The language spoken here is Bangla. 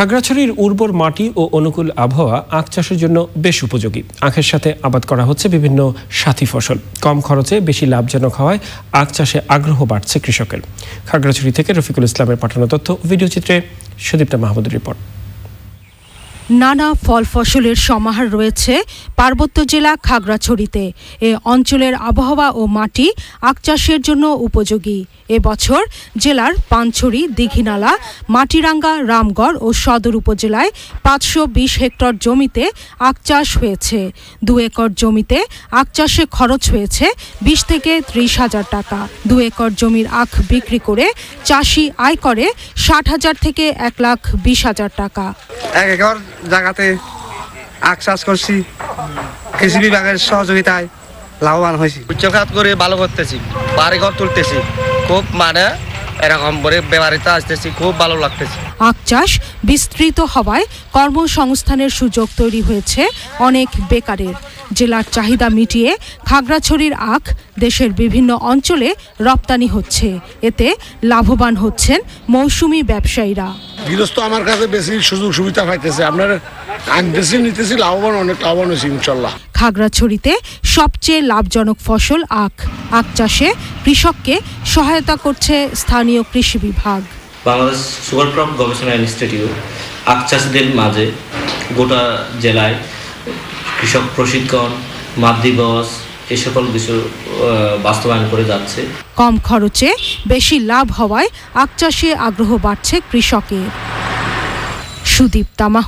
খাগড়াছড়ির উর্বর মাটি ও অনুকূল আবহাওয়া আখ চাষের জন্য বেশ উপযোগী। আখের সাথে আবাদ করা হচ্ছে বিভিন্ন সাথী ফসল। কম খরচে বেশি লাভজনক হওয়ায় আখ চাষে আগ্রহ বাড়ছে কৃষকের। খাগড়াছড়ি থেকে রফিকুল ইসলামের পাঠানো তথ্য ভিডিওচিত্রে ভিডিও চিত্রে সুদীপ্তা মাহমুদের রিপোর্ট। নানা ফল ফসলের সমাহার রয়েছে পার্বত্য জেলা খাগড়াছড়িতে। এ অঞ্চলের আবহাওয়া ও মাটি আখ চাষের জন্য উপযোগী। এবছর জেলার পানছড়ি, দীঘিনালা, মাটিরাঙ্গা, রামগড় ও সদর উপজেলায় পাঁচশো বিশ হেক্টর জমিতে আখ চাষ হয়েছে। দু একর জমিতে আখ চাষে খরচ হয়েছে বিশ থেকে ত্রিশ হাজার টাকা। দু একর জমির আখ বিক্রি করে চাষি আয় করে ষাট হাজার থেকে এক লাখ বিশ হাজার টাকা। এক একর জায়গাতে আখ চাষ করছি। কৃষি বিভাগের সহযোগিতায় লাভবান হয়েছি। উচ্চখাত করে ভালো করতেছি বাড়ি ঘর তুলতেছি। খুব মানে এরকম করে বেমারিতে আসতেছি খুব ভালো লাগতেছে। আখ চাষ বিস্তৃত হওয়ায় কর্মসংস্থানের সুযোগ তৈরি হয়েছে অনেক বেকারের। জেলার চাহিদা মিটিয়ে খাগড়াছড়ির আখ দেশের বিভিন্ন অঞ্চলে রপ্তানি হচ্ছে। এতে লাভবান হচ্ছেন মৌসুমি ব্যবসায়ীরা। গৃহস্থ আমার কাছে বেশি সুযোগ সুবিধা পাইতেছে। আপনার বেশি নিতেছি লাভবান অনেক লাভবান হয়েছি ইনশাল্লাহ। খাগড়াছড়িতে সবচেয়ে লাভজনক ফসল আখ। আখ চাষে কৃষককে সহায়তা করছে স্থানীয় কৃষি বিভাগ। বাংলাদেশ সুগার ক্রপ গবেষণা ইনস্টিটিউট আখ চাষিদের মাঝে গোটা জেলায় কৃষক প্রশিক্ষণ মাঠ দিবস এ সকল কিছু বাস্তবায়ন করে যাচ্ছে। কম খরচে বেশি লাভ হওয়ায় আখ চাষে আগ্রহ বাড়ছে কৃষকের। সুদীপ তামাহ